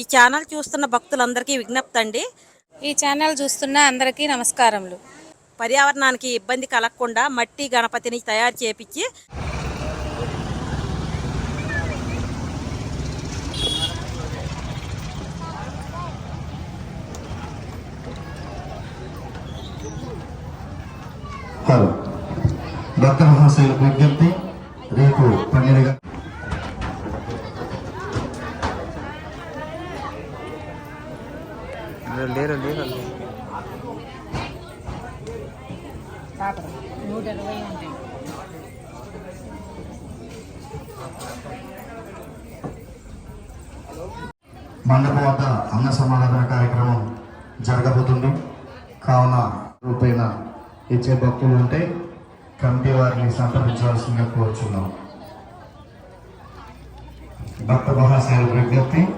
ఈ ఛానల్ చూస్తున్న భక్తులందరికీ విజ్ఞప్తి అండి. ఈ ఛానల్ చూస్తున్న అందరికీ నమస్కారములు. పర్యావరణానికి ఇబ్బంది కలగకుండా మట్టి గణపతిని తయారు చేపించి హలో. భక్త మహాశయులకు విజ్ఞప్తి రేపు పన్నెండు గంటల లేరు లేరు మండపం వద్ద అన్న సమారాధన కార్యక్రమం జరగబోతుంది. కావున రూపైన ఇచ్చే భక్తులు ఉంటే కమిటీ వారిని సంప్రదించవలసిందిగా కోరుచున్నాం. భక్త మహాశయులకు విజ్ఞప్తి.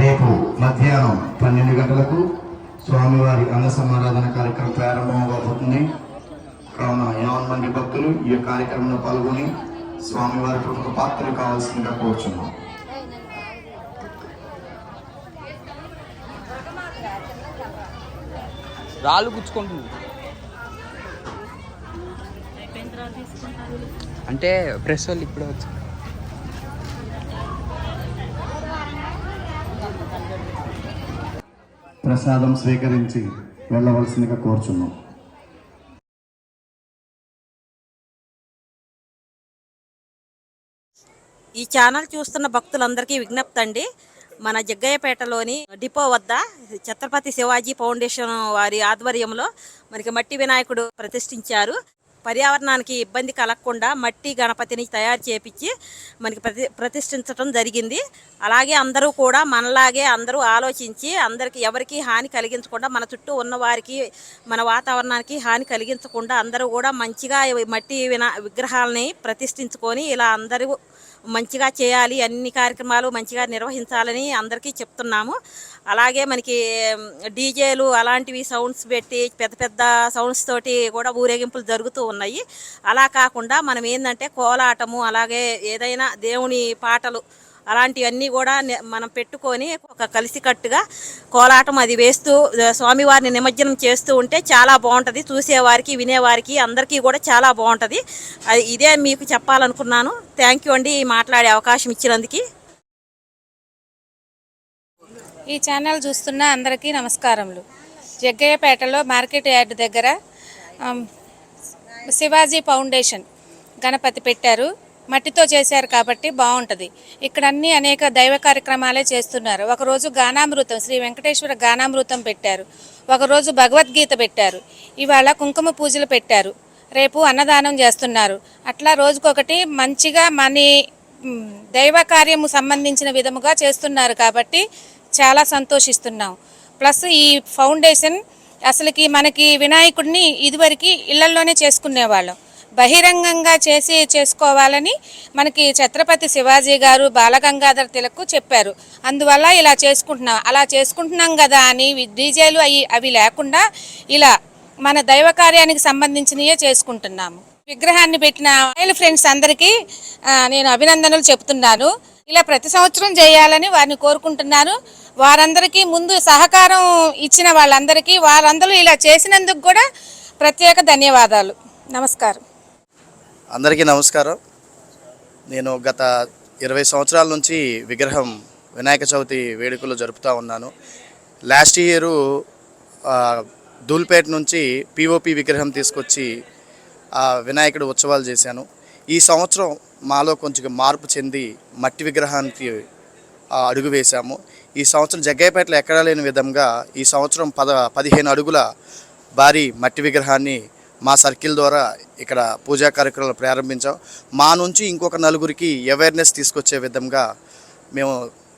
రేపు మధ్యాహ్నం పన్నెండు గంటలకు స్వామివారి అన్న సమారాధన కార్యక్రమం ప్రారంభమవబోతుంది కావున యావన్ మంది భక్తులు ఈ కార్యక్రమంలో పాల్గొని స్వామివారి ప్రముఖ పాత్రలు కావాల్సిందిగా కోరుచున్నాం. రాళ్ళు గుచ్చుకుంటుంది. అంటే ప్రెస్ వాళ్ళు ఇప్పుడే వచ్చి ప్రసాదం స్వీకరించి వెళ్ళవలసిందిగా కోరుచున్నాం. ఈ ఛానల్ చూస్తున్న భక్తులందరికీ విజ్ఞప్తి అండి మన జగ్గయ్యపేటలోని డిపో వద్ద ఛత్రపతి శివాజీ ఫౌండేషన్ వారి ఆధ్వర్యంలో మనకి మట్టి వినాయకుడు ప్రతిష్ఠించారు. పర్యావరణానికి ఇబ్బంది కలగకుండా మట్టి గణపతిని తయారు చేపించి మనకి ప్రతి ప్రతిష్ఠించడం జరిగింది. అలాగే అందరూ కూడా మనలాగే అందరూ ఆలోచించి అందరికి ఎవరికి హాని కలిగించకుండా మన చుట్టూ ఉన్న వారికి మన వాతావరణానికి హాని కలిగించకుండా అందరూ కూడా మంచిగా మట్టి వినా విగ్రహాలని ప్రతిష్ఠించుకొని ఇలా అందరూ మంచిగా చేయాలి అన్ని కార్యక్రమాలు మంచిగా నిర్వహించాలని అందరికీ చెప్తున్నాము. అలాగే మనకి డీజేలు అలాంటివి సౌండ్స్ పెట్టి పెద్ద పెద్ద సౌండ్స్ తోటి కూడా ఊరేగింపులు జరుగుతూ ఉన్నాయి. అలా కాకుండా మనం ఏంటంటే కోలాటము అలాగే ఏదైనా దేవుని పాటలు అలాంటివన్నీ కూడా మనం పెట్టుకొని ఒక కలిసికట్టుగా కోలాటం అది వేస్తూ స్వామివారిని నిమజ్జనం చేస్తూ ఉంటే చాలా బాగుంటుంది. చూసేవారికి వినేవారికి అందరికీ కూడా చాలా బాగుంటుంది. అది ఇదే మీకు చెప్పాలనుకున్నాను. థ్యాంక్ యూ అండి మాట్లాడే అవకాశం ఇచ్చినందుకు. ఈ ఛానల్ చూస్తున్న అందరికీ నమస్కారములు. జగ్గయ్యపేటలో మార్కెట్ యార్డ్ దగ్గర శివాజీ ఫౌండేషన్ గణపతి పెట్టారు. మట్టితో చేశారు కాబట్టి బాగుంటుంది. ఇక్కడ అన్ని అనేక దైవ కార్యక్రమాలే చేస్తున్నారు. ఒకరోజు గానామృతం శ్రీ వెంకటేశ్వర గానామృతం పెట్టారు. ఒకరోజు భగవద్గీత పెట్టారు. ఇవాళ కుంకుమ పూజలు పెట్టారు. రేపు అన్నదానం చేస్తున్నారు. అట్లా రోజుకొకటి మంచిగా మనీ దైవ కార్యము సంబంధించిన విధముగా చేస్తున్నారు కాబట్టి చాలా సంతోషిస్తున్నాం. ప్లస్ ఈ ఫౌండేషన్ అసలుకి మనకి వినాయకుడిని ఇదివరకు ఇళ్ళల్లోనే చేసుకునేవాళ్ళం. బహిరంగంగా చేసి చేసుకోవాలని మనకి ఛత్రపతి శివాజీ గారు బాలగంగాధర్ తిలక్ చెప్పారు. అందువల్ల ఇలా చేసుకుంటున్నాం. అలా చేసుకుంటున్నాం కదా అని డీజేలు అవి అవి లేకుండా ఇలా మన దైవ కార్యానికి సంబంధించినవే చేసుకుంటున్నాము. విగ్రహాన్ని పెట్టిన ఆయిల్ ఫ్రెండ్స్ అందరికీ నేను అభినందనలు చెప్తున్నాను. ఇలా ప్రతి సంవత్సరం చేయాలని వారిని కోరుకుంటున్నాను. వారందరికీ ముందు సహకారం ఇచ్చిన వాళ్ళందరికీ వారందరూ ఇలా చేసినందుకు కూడా ప్రత్యేక ధన్యవాదాలు. నమస్కారం. అందరికీ నమస్కారం. నేను గత ఇరవై సంవత్సరాల నుంచి విగ్రహం వినాయక చవితి వేడుకలు జరుపుతూ ఉన్నాను. లాస్ట్ ఇయరు దూల్పేట ధూల్పేట నుంచి పిఓపి విగ్రహం తీసుకొచ్చి ఆ వినాయకుడు ఉత్సవాలు చేశాను. ఈ సంవత్సరం మాలో కొంచెం మార్పు చెంది మట్టి విగ్రహానికి అడుగు వేశాము. ఈ సంవత్సరం జగ్గయ్యపేటలో ఎక్కడా లేని విధంగా ఈ సంవత్సరం పద పదిహేను అడుగుల భారీ మట్టి విగ్రహాన్ని మా సర్కిల్ ద్వారా ఇక్కడ పూజా కార్యక్రమాలు ప్రారంభించాం. మా నుంచి ఇంకొక నలుగురికి అవేర్నెస్ తీసుకొచ్చే విధంగా మేము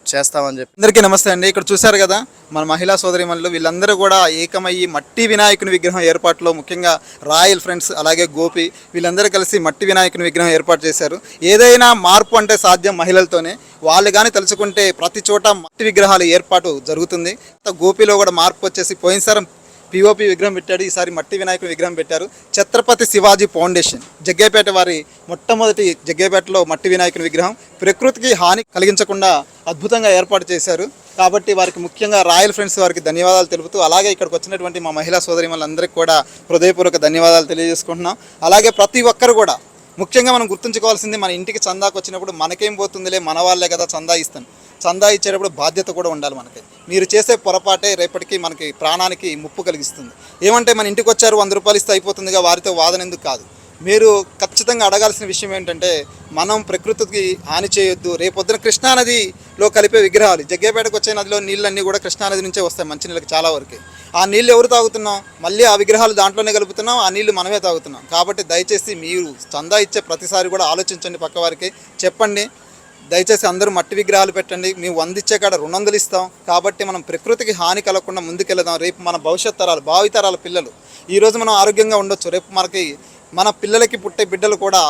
చేస్తామని చెప్పి అందరికీ నమస్తే అండి. ఇక్కడ చూశారు కదా మన మహిళా సోదరిమణులు వీళ్ళందరూ కూడా ఏకమయ్యి మట్టి వినాయకుని విగ్రహం ఏర్పాటులో ముఖ్యంగా రాయల్ ఫ్రెండ్స్ అలాగే గోపి వీళ్ళందరూ కలిసి మట్టి వినాయకుని విగ్రహం ఏర్పాటు చేశారు. ఏదైనా మార్పు అంటే సాధ్యం మహిళలతోనే. వాళ్ళు కానీ తలుచుకుంటే ప్రతి చోట మట్టి విగ్రహాలు ఏర్పాటు జరుగుతుంది. గోపిలో కూడా మార్పు వచ్చేసి పోయినసారి పిఓపి విగ్రహం పెట్టాడు ఈసారి మట్టి వినాయకుడి విగ్రహం పెట్టారు. ఛత్రపతి శివాజీ ఫౌండేషన్ జగ్గేపేట వారి మొట్టమొదటి జగ్గేపేటలో మట్టి వినాయకుని విగ్రహం ప్రకృతికి హాని కలిగించకుండా అద్భుతంగా ఏర్పాటు చేశారు. కాబట్టి వారికి ముఖ్యంగా రాయల్ ఫ్రెండ్స్ వారికి ధన్యవాదాలు తెలుపుతూ అలాగే ఇక్కడికి వచ్చినటువంటి మా మహిళా సోదరి అందరికీ కూడా హృదయపూర్వక ధన్యవాదాలు తెలియజేసుకుంటున్నాం. అలాగే ప్రతి ఒక్కరు కూడా ముఖ్యంగా మనం గుర్తుంచుకోవాల్సింది మన ఇంటికి చందాకు వచ్చినప్పుడు మనకేం పోతుందిలే మన వాళ్ళే కదా చందా ఇస్తాను చందా ఇచ్చేటప్పుడు బాధ్యత కూడా ఉండాలి మనకి. మీరు చేసే పొరపాటే రేపటికి మనకి ప్రాణానికి ముప్పు కలిగిస్తుంది. ఏమంటే మన ఇంటికి వచ్చారు వంద రూపాయలు ఇస్తే అయిపోతుందిగా వారితో వాదన ఎందుకు కాదు. మీరు ఖచ్చితంగా అడగాల్సిన విషయం ఏంటంటే మనం ప్రకృతికి హాని చేయొద్దు. రేపొద్దున కృష్ణానదిలో కలిపే విగ్రహాలు జగ్గేపేటకు వచ్చే నదిలో నీళ్ళన్నీ కూడా కృష్ణానది నుంచే వస్తాయి మంచినీళ్ళకి చాలా వరకు. ఆ నీళ్ళు ఎవరు తాగుతున్నాం? మళ్ళీ ఆ విగ్రహాలు దాంట్లోనే కలుపుతున్నాం ఆ నీళ్ళు మనమే తాగుతున్నాం. కాబట్టి దయచేసి మీరు చందా ఇచ్చే ప్రతిసారి కూడా ఆలోచించండి పక్క వారికి. చెప్పండి దయచేసి అందరూ మట్టి విగ్రహాలు పెట్టండి. మేము వందిచ్చే కాడ రెండు ఇస్తాం. కాబట్టి మనం ప్రకృతికి హాని కలగకుండా ముందుకెళ్దాం. రేపు మన భవిష్యత్ తరాలు భావితరాల పిల్లలు. ఈరోజు మనం ఆరోగ్యంగా ఉండొచ్చు. రేపు మనకి మన పిల్లలకి పుట్టే బిడ్డలు కూడా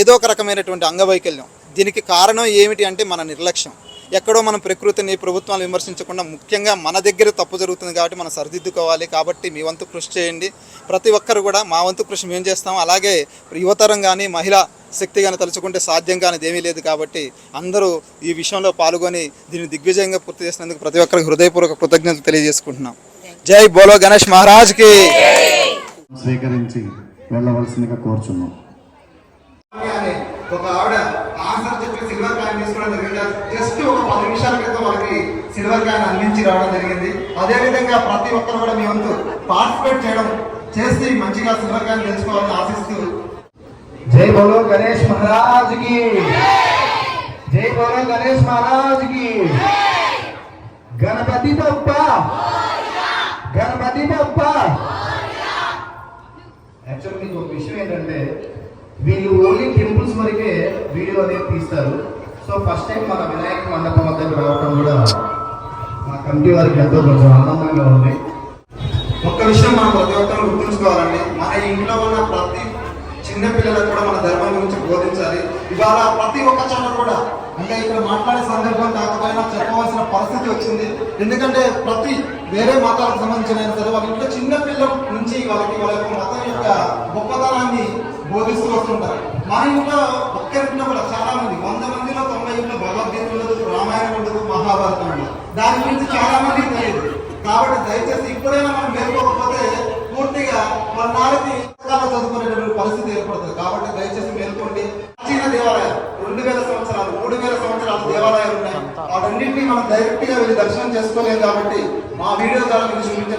ఏదో ఒక రకమైనటువంటి అంగవైకల్యం. దీనికి కారణం ఏమిటి అంటే మన నిర్లక్ష్యం. ఎక్కడో మనం ప్రకృతిని ప్రభుత్వాలు విమర్శించకుండా ముఖ్యంగా మన దగ్గర తప్పు జరుగుతుంది కాబట్టి మనం సరిదిద్దుకోవాలి. కాబట్టి మీ వంతు కృషి చేయండి. ప్రతి ఒక్కరు కూడా మా వంతు కృషి మేము చేస్తాం. అలాగే యువతరం కానీ మహిళా శక్తి కానీ తలుచుకుంటే సాధ్యం కానిది ఏమీ లేదు కాబట్టి అందరూ ఈ విషయంలో పాల్గొని దీన్ని దిగ్విజయంగా పూర్తి చేసినందుకు ప్రతి ఒక్కరికి హృదయపూర్వక కృతజ్ఞతలు తెలియజేసుకుంటున్నాం. జై బోలో గణేష్ మహారాజ్కి! స్వీకరించి వెళ్ళవలసిందిగా కోరుచున్నాం. ఒక ఆవిడ ఆన్సర్ చెప్పి సిల్వర్ కాయిన్ తీసుకోవడం జరిగింది. జస్ట్ ఒక పది నిమిషాల క్రితం వాళ్ళకి సిల్వర్ కాయిన్ అందించి రావడం జరిగింది. అదే విధంగా ప్రతి ఒక్కరు కూడా మీ వంతు పార్టిసిపేట్ చేయడం చేసి మంచిగా సిల్వర్ కాయిన్ తెలుసుకోవాలని ఆశిస్తూ జై బోలో గణేష్ మహారాజ్కి జై బోలో గణేష్ మహారాజ్కి గణపతి బప్ప గణపతి బప్ప యాక్చువల్ మీకు ఒక విషయం ఏంటంటే వీళ్ళు ఓన్లీ టెంపుల్స్ వరకే వీడియో అనేది తీస్తారు. సో ఫస్ట్ టైం మన వినాయక మండపం వద్దకు రావడం కూడా మా కమిటీ వారికి ఎంతో కొంచెం ఆనందంగా ఉంది. ఒక్క విషయం మనం ప్రతి ఒక్కరు గుర్తుంచుకోవాలండి. మన ఇంట్లో ఉన్న ప్రతి చిన్న పిల్లలకు కూడా మన ధర్మం గురించి బోధించాలి. ఇవాళ ప్రతి ఒక్క చోట కూడా. అంటే ఇక్కడ మాట్లాడే సందర్భం కాకపోయినా చెప్పవలసిన పరిస్థితి వచ్చింది. ఎందుకంటే ప్రతి వేరే మతాలకు సంబంధించిన సరే వాళ్ళ ఇంట్లో చిన్న పిల్లల నుంచి వాళ్ళకి వాళ్ళ బోధిస్తూ వస్తుంటారు. మా ఇంట్లో ఒక్కరింట్లో కూడా చాలా మంది వంద మందిలో తొంభై ఇంట్లో భగవద్గీత ఉండదు రామాయణం ఉండదు మహాభారతం ఉండదు. దాని గురించి చాలా మంది తెలియదు. కాబట్టి దయచేసి ఇప్పుడైనా మనం మేల్కోకపోతే పూర్తిగా మన నాలుగు చదువుకునేటువంటి పరిస్థితి ఏర్పడుతుంది. కాబట్టి దయచేసి మేల్కోండి. ప్రాచీన దేవాలయం రెండు వేల సంవత్సరాలు మూడు వేల సంవత్సరాలు దేవాలయాలు ఉన్నాయి. వాటన్నింటినీ మనం డైరెక్ట్గా వెళ్ళి దర్శనం చేసుకోలేదు కాబట్టి మా వీడియో ద్వారా మీకు చూపించే